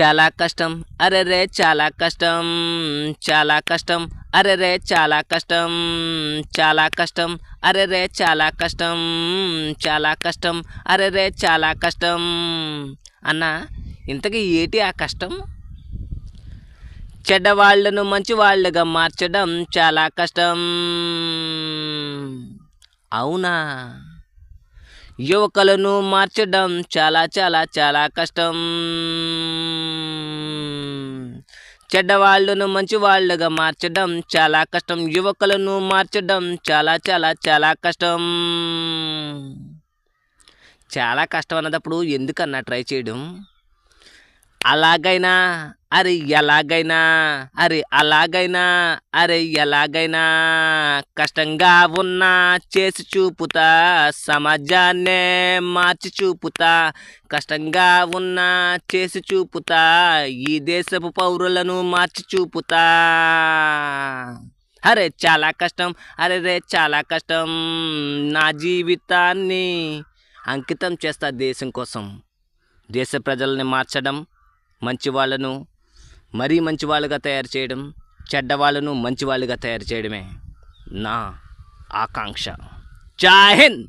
చాలా కష్టం. అరెరే చాలా కష్టం. చాలా కష్టం. అరెరే చాలా కష్టం. చాలా కష్టం. అరెరే చాలా కష్టం. చాలా కష్టం. అరెరే చాలా కష్టం. అన్న ఇంతకీ ఏటి ఆ కష్టం? చెడ్డవాళ్ళను మంచి వాళ్ళుగా మార్చడం చాలా కష్టం. అవునా? యువకులను మార్చడం చాలా చాలా చాలా కష్టం. చెడ్డవాళ్ళను మంచి వాళ్ళుగా మార్చడం చాలా కష్టం. యువకులను మార్చడం చాలా చాలా చాలా కష్టం. చాలా కష్టం అన్నప్పుడు ఎందుకన్నా ట్రై చేయడం? అలాగైనా అరే ఎలాగైనా అరే అలాగైనా అరే ఎలాగైనా కష్టంగా ఉన్నా చేసి చూపుతా సమాజాన్నే మార్చి చూపుతా కష్టంగా ఉన్నా చేసి చూపుతా ఈ దేశపు పౌరులను మార్చి చూపుతా. అరే చాలా కష్టం అరే రే చాలా కష్టం నా జీవితాన్ని అంకితం చేస్తా దేశం కోసం. దేశ ప్రజల్ని మార్చడం మంచి వాళ్ళను మరీ మంచి వాళ్ళుగా తయారు చేయడం చెడ్డ వాళ్ళను మంచి వాళ్ళుగా తయారు చేయడమే నా ఆకాంక్ష. జై హింద్!